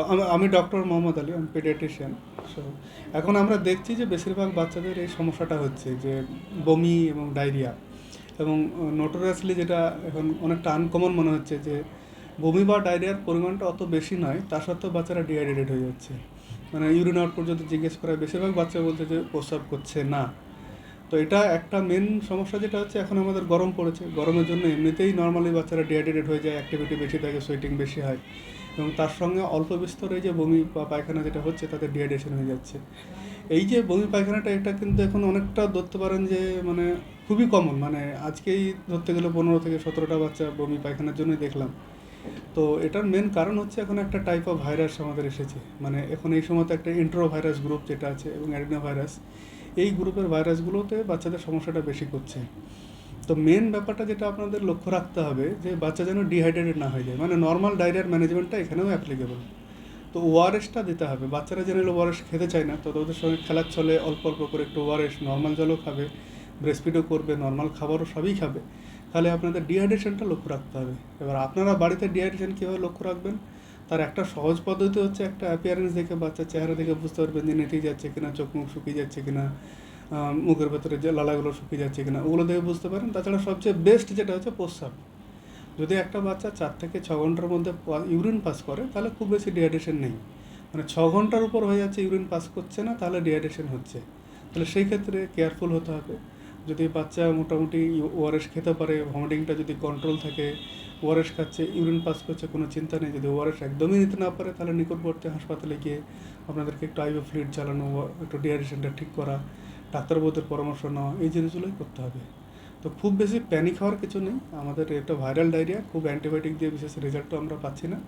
আমি- ডক্টর মোহাম্মদ আলী আমি paediatrician so এখন আমরা দেখছি যে বেশিরভাগ বাচ্চাদের এই সমস্যাটা হচ্ছে যে বমি এবং ডায়রিয়া এবং নোটোরিয়াসলি যেটা এখন অনেকটা আনকমন মনে হচ্ছে যে বমি বা ডায়রিয়ার পরিমাণটা অত বেশি নয়, তা সত্ত্বেও বাচ্চারা ডিহাইড্রেটেড হয়ে যাচ্ছে। মানে ইউরিন আউট পর্যন্ত জিজ্ঞেস করা বেশিরভাগ বাচ্চা বলছে যে প্রস্রাব করছে না। তো এটা একটা মেন সমস্যা যেটা হচ্ছে, এখন আমাদের গরম পড়েছে। গরমের জন্য এমনিতেই নর্মালি বাচ্চারা ডিহাইড্রেটেড হয়ে যায় অ্যাক্টিভিটি বেশি থাকে সোয়েটিং বেশি হয়। এবং তার সঙ্গে অল্প বিস্তরে যে বমি বা পায়খানা যেটা হচ্ছে তাতে ডিহাইড্রেশন হয়ে যাচ্ছে। এই যে বমি পায়খানাটা, এটা কিন্তু এখন অনেকটা ধরতে পারেন যে মানে খুবই কমন মানে আজকেই ধরতে গেলে পনেরো থেকে সতেরোটা বাচ্চা বমি পায়খানার জন্যই দেখলাম। তো এটার মেন কারণ হচ্ছে এখন একটা টাইপ অফ ভাইরাস আমাদের এসেছে। মানে এখন এই সময়তে একটা ইন্ট্রো ভাইরাস গ্রুপ যেটা আছে এবং অ্যাডিনো ভাইরাস এই গ্রুপের ভাইরাসগুলোতে বাচ্চাদের সমস্যাটা বেশি করছে। তো মেন ব্যাপারটা যেটা আপনাদের লক্ষ্য রাখতে হবে যে বাচ্চা যেন ডিহাইড্রেটেড না হয়ে যায়। মানে নর্মাল ডায়রিয়ার ম্যানেজমেন্টটা এখানেও অ্যাপ্লিকেবল তো ওআরএসটা দিতে হবে। বাচ্চারা জেনারেল ওআরএস খেতে চায় না, তো ওদের সঙ্গে খেলার চলে অল্প অল্প করে একটু ওআরএস নর্মাল জলও খাবে ব্রেস্টফিডও করবে নর্মাল খাবারও সবই খাবে। তাহলে আপনাদের ডিহাইড্রেশনটা লক্ষ্য রাখতে হবে। এবার আপনারা বাড়িতে ডিহাইড্রেশন কীভাবে লক্ষ্য রাখবেন? তার একটা সহজ পদ্ধতি হচ্ছে একটা অ্যাপিয়ারেন্স দেখে বাচ্চার চেহারা দেখে বুঝতে পারবেন যে নেটে যাচ্ছে কিনা, চোখ মুখ শুকিয়ে যাচ্ছে কিনা মুখের ভেতরে যে লালাগুলো শুকিয়ে যাচ্ছে কিনা, ওগুলো দেখে বুঝতে পারেন। তাছাড়া সবচেয়ে বেস্ট যেটা হচ্ছে প্রস্রাব। যদি একটা বাচ্চা চার থেকে ছ ঘণ্টার মধ্যে ইউরিন পাস করে, তাহলে খুব বেশি ডিহাইড্রেশন নেই। মানে ছ ঘণ্টার উপর হয়ে যাচ্ছে ইউরিন পাস করছে না, তাহলে ডিহাইড্রেশন হচ্ছে। তাহলে সেই ক্ষেত্রে কেয়ারফুল হতে হবে। যদি বাচ্চা মোটামুটি ওআরএস খেতে পারে ভমিটিংটা যদি কন্ট্রোল থাকে, ওআরএস খাচ্ছে ইউরিন পাস করছে, কোনো চিন্তা নেই। যদি ওআরএস একদমই নিতে না পারে, তাহলে নিকটবর্তী হাসপাতালে গিয়ে আপনাদেরকে একটু আইভি ফ্লুইড চালানো একটু ডিহাইড্রেশনটা ঠিক করা ডাক্তারবাবুদের পরামর্শ নেওয়া, এই জিনিসগুলোই করতে হবে। তো খুব বেশি প্যানিক হওয়ার কিছু নেই। আমাদের এটা ভাইরাল ডায়রিয়া খুব অ্যান্টিবায়োটিক দিয়ে বিশেষ রেজাল্টও আমরা পাচ্ছি না।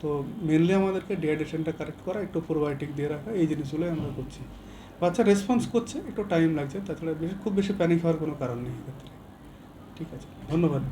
তো মেনলি আমাদেরকে ডিহাইড্রেশনটা কারেক্ট করা, একটু প্রোবায়োটিক দিয়ে রাখা, এই জিনিসগুলোই আমরা করছি। বাচ্চা রেসপন্স করছে, একটু টাইম লাগছে, তাছাড়া বেশি, খুব বেশি প্যানিক হওয়ার কোনো কারণ নেই এক্ষেত্রে। ঠিক আছে, ধন্যবাদ।